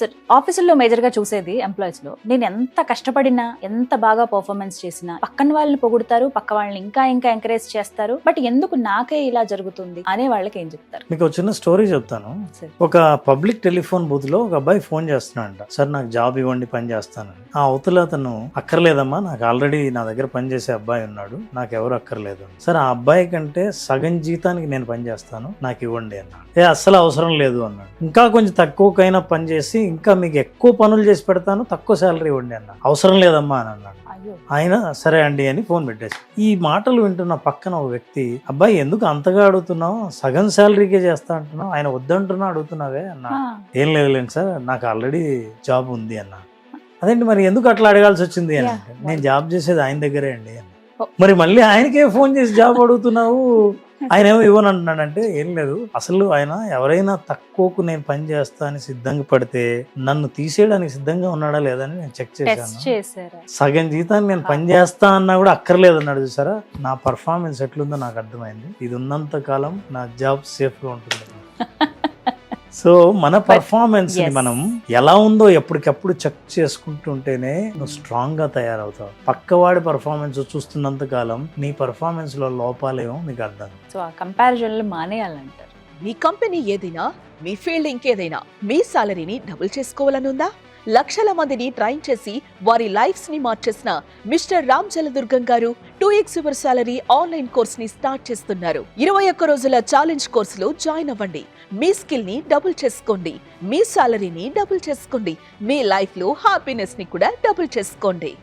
Sir ఆఫీసుల్లో మేజర్గా చూసేది ఎంప్లాయీస్లో. నేను ఎంత కష్టపడినా ఎంత బాగా పర్ఫార్మెన్స్ చేసినా పక్కన వాళ్ళని పొగుడుతారు పక్క వాళ్ళని ఇంకా ఇంకా ఎంకరేజ్ చేస్తారు. బట్ ఎందుకు నాకే ఇలా జరుగుతుంది అనే వాళ్ళకి ఏం చెప్తారు? మీకు చిన్న స్టోరీ చెప్తాను. ఒక పబ్లిక్ టెలిఫోన్ బూత్లో ఒక అబ్బాయి ఫోన్ చేస్తున్నాడంట. సార్ నాకు జాబ్ ఇవ్వండి పని చేస్తానని. ఆ అవతల అతను అక్కర్లేదమ్మా నాకు ఆల్రెడీ నా దగ్గర పని చేసే అబ్బాయి ఉన్నాడు నాకు ఎవరు అక్కర్లేదు సార్ ఆ అబ్బాయి కంటే సగం జీతానికి నేను పని చేస్తాను నాకు ఇవ్వండి అన్నాడు. ఏ అస్సలు అవసరం లేదు అన్నాడు. ఇంకా కొంచెం తక్కువకైనా పని చేసి ఇంకా మీకు ఎక్కువ పనులు చేసి పెడతాను తక్కువ శాలరీ ఇవ్వండి అన్నాడు. అవసరం లేదమ్మా అని అన్నాడు. ఆయన సరే అండి అని ఫోన్ పెట్టేసి ఈ మాటలు వింటున్న పక్కన ఒక వ్యక్తి అబ్బాయి ఎందుకు అంతగా అడుగుతున్నావు? సగం శాలరీకే చేస్తా అంటున్నావు ఆయన వద్దంటున్నా అడుగుతున్నావే అన్నా ఏం లేదులేండి సార్ నాకు ఆల్రెడీ జాబ్ ఉంది అన్న అదేంటి మరి ఎందుకు అట్లా అడగాల్సి వచ్చింది అని. అంటే, నేను జాబ్ చేసేది ఆయన దగ్గరే అండి. మరి మళ్ళీ ఆయనకే ఫోన్ చేసి జాబ్ అడుగుతున్నావు? ఆయన ఏమో ఇవ్వను అంటున్నాడంటే ఏం లేదు. అసలు ఆయన ఎవరైనా తక్కువకు నేను పని చేస్తా అని సిద్ధంగా పడితే నన్ను తీసేయడానికి సిద్ధంగా ఉన్నాడా లేదని నేను చెక్ చేశాను. సగం జీతాన్ని నేను పని చేస్తా అన్నా కూడా అక్కర్లేదు అన్నాడు చూసారా? నా పర్ఫార్మెన్స్ ఎట్లుందో నాకు అర్థమైంది. ఇది ఉన్నంత కాలం నా జాబ్ సేఫ్గా ఉంటుంది. సో మన పర్ఫార్మెన్స్ని. మనం ఎలా ఉందో ఎప్పటికప్పుడు చెక్ చేసుకుంటుంటేనే నువ్వు స్ట్రాంగ్గా తయారవుతావు. పక్కవాడి పర్ఫార్మెన్స్ చూస్తున్నంత కాలం నీ పర్ఫార్మెన్స్లో లోపాలేమో నీకు అర్థం. సో ఆ కంపారిజన్లు మానేయాలంటారు. మీ కంపెనీ ఏదైనా మీ ఫీల్డ్ ఇంకేదైనా మీ సాలరీని డబుల్ చేసుకోవాలనుందా? లక్షల మందిని ట్రైన్ చేసి వారి లైఫ్స్ని మార్చేసిన mister Ram Jaladurgam garu two X your salary online కోర్స్ని start చేస్తున్నారు. ఇరవై ఒక్క రోజుల ఛాలెంజ్ కోర్సులో జాయిన్ అవ్వండి. మీ స్కిల్ని డబుల్ చేసుకోండి. మీ సాలరీని డబుల్ చేసుకోండి. మీ లైఫ్లో హ్యాపీనెస్ని కూడా డబుల్ చేసుకోండి.